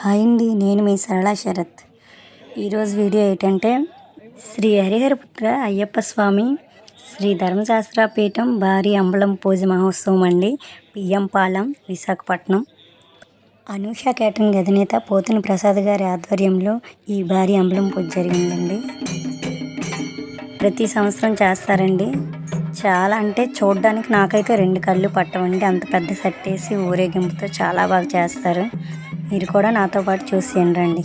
Hi అండి నేను మీ సరళ శరత్. ఈరోజు వీడియో ఏంటంటే శ్రీ హరిహరపుత్ర అయ్యప్ప స్వామి శ్రీ ధర్మశాస్త్ర పీఠం భారీ అంబలం పూజ మహోత్సవం అండి పియ్యంపాలెం విశాఖపట్నం. అనూష కేటరింగ్ అధినేత పోతుని ప్రసాద్ గారి ఆధ్వర్యంలో ఈ భారీ అంబలం పూజ జరిగిందండి. ప్రతి సంవత్సరం చేస్తారండి. చాలా అంటే చూడడానికి నాకైతే రెండు కళ్ళు పట్టవండి అంత పెద్ద సెట్ వేసి ఊరేగింపుతో చాలా బాగా చేస్తారు. మీరు కూడా నాతో పాటు చూసి రండి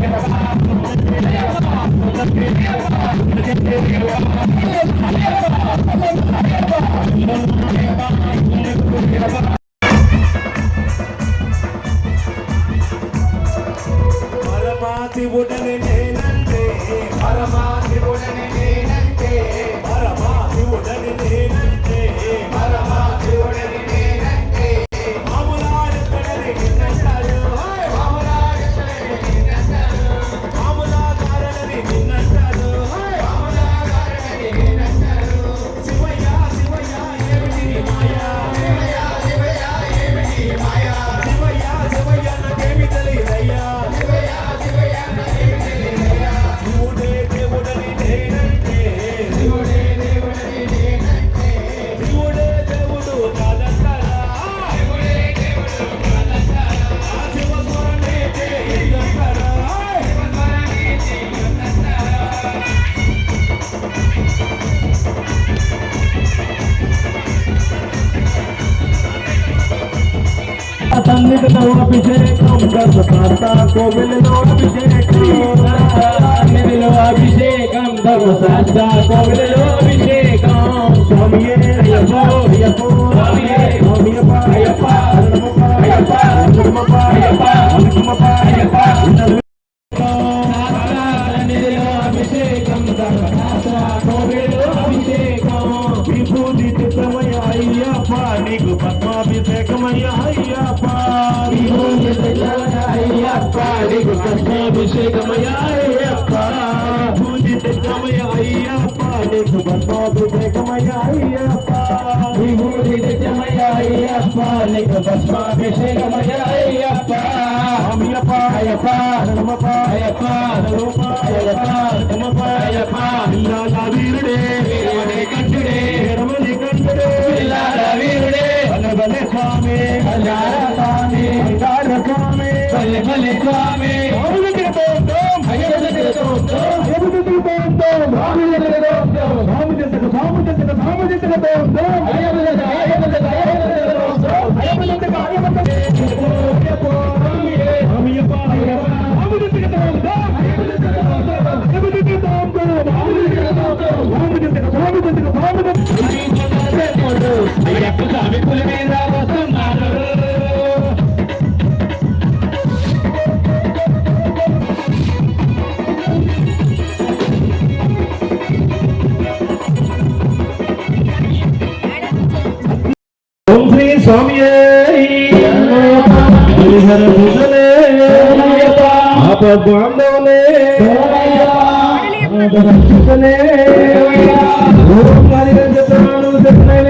何だって言ってんだよ! సన్నిధిలో అభిషేకం గర్భకాంత కోవిలలో అభిషేకం సన్నిధిలో అభిషేకం ధర్మశాస్త్ర కోవిలలో అభిషేకం స్వామియే అయ్యప్పో అయ్యప్పో స్వామియే స్వామియప్ప అయ్యప్ప అన్నమప్ప అయ్యప్ప అన్నమప్ప అయ్యప్ప అన్నమప్ప అయ్యప్ప సన్నిధిలో అభిషేకం ధర్మశాస్త్ర కోవిలలో అభిషేకం విభూతి చిత్రమయ అయ్యప్ప నీకు పద్మాభిషేకమయ్య అయ్యప్ప అయ్యప్ప అయ్యప్ప నమప అయ్యప్ప నమప అయ్యప్ప నమప అయ్యప్ప ఇల్లాల వీరుడే వీరుడే కంఠుడే రమణి కంఠుడే ఇల్లాల వీరుడే బలె బలె స్వామి కళ్యాణ స్వామి బంగార స్వామి బలె బలె స్వామి స్వామి స్వామి అయ్యప్పకి ఓం శ్రీ స్వామి హరిహర భూషణే ఆపద్బాంధవనే రక్షకనే ఓం హరిహర చరణు సంతోషం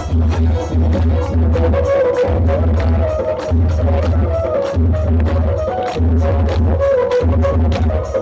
Hey!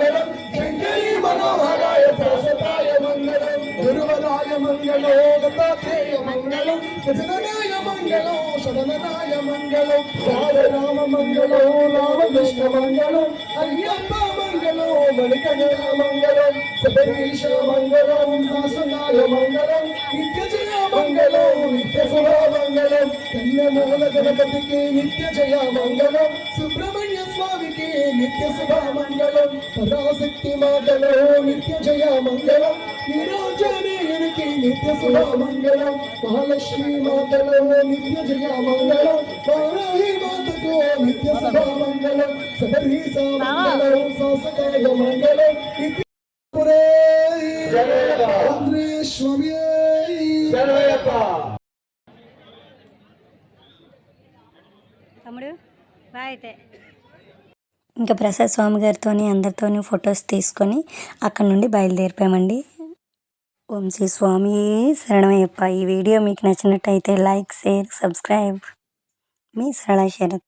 மனம் செங்கை மனோகர் మంగళో దత్తాత్రేయ మంగళో గజననాయ మంగళో శరణనాయ మంగళో రామ మంగళో రామకృష్ణ మంగళో అయ్యప్ప మంగళో మణికగణ మంగళం సదరీశ మంగళం శాసనాయ మంగళం నిత్యజయ మంగళం నిత్య సురా మంగళం కన్యమూల గణపతికి నిత్యజయ మంగళం సుబ్రహ్మణ్య స్వామికి నిత్య సుభా మంగళం పరాశక్తి మాతలో నిత్యజయ మంగళం నిరోజనేయునికి నిత్య మహాలక్ష్మి మాతలో నిత్య వారాహి మాతకు నిత్య శాసకాయ మంగళం తమ్ముడు బాయ్ అయితే. ఇంకా ప్రసాద్ స్వామి గారితో అందరితోని ఫొటోస్ తీసుకొని అక్కడ నుండి బయలుదేరిపోయామండి. ఓం శ్రీ స్వామి శరణమయ్యప్ప. ఈ వీడియో మీకు నచ్చినట్టయితే లైక్ షేర్ సబ్స్క్రైబ్. మీ సరళ శరత్.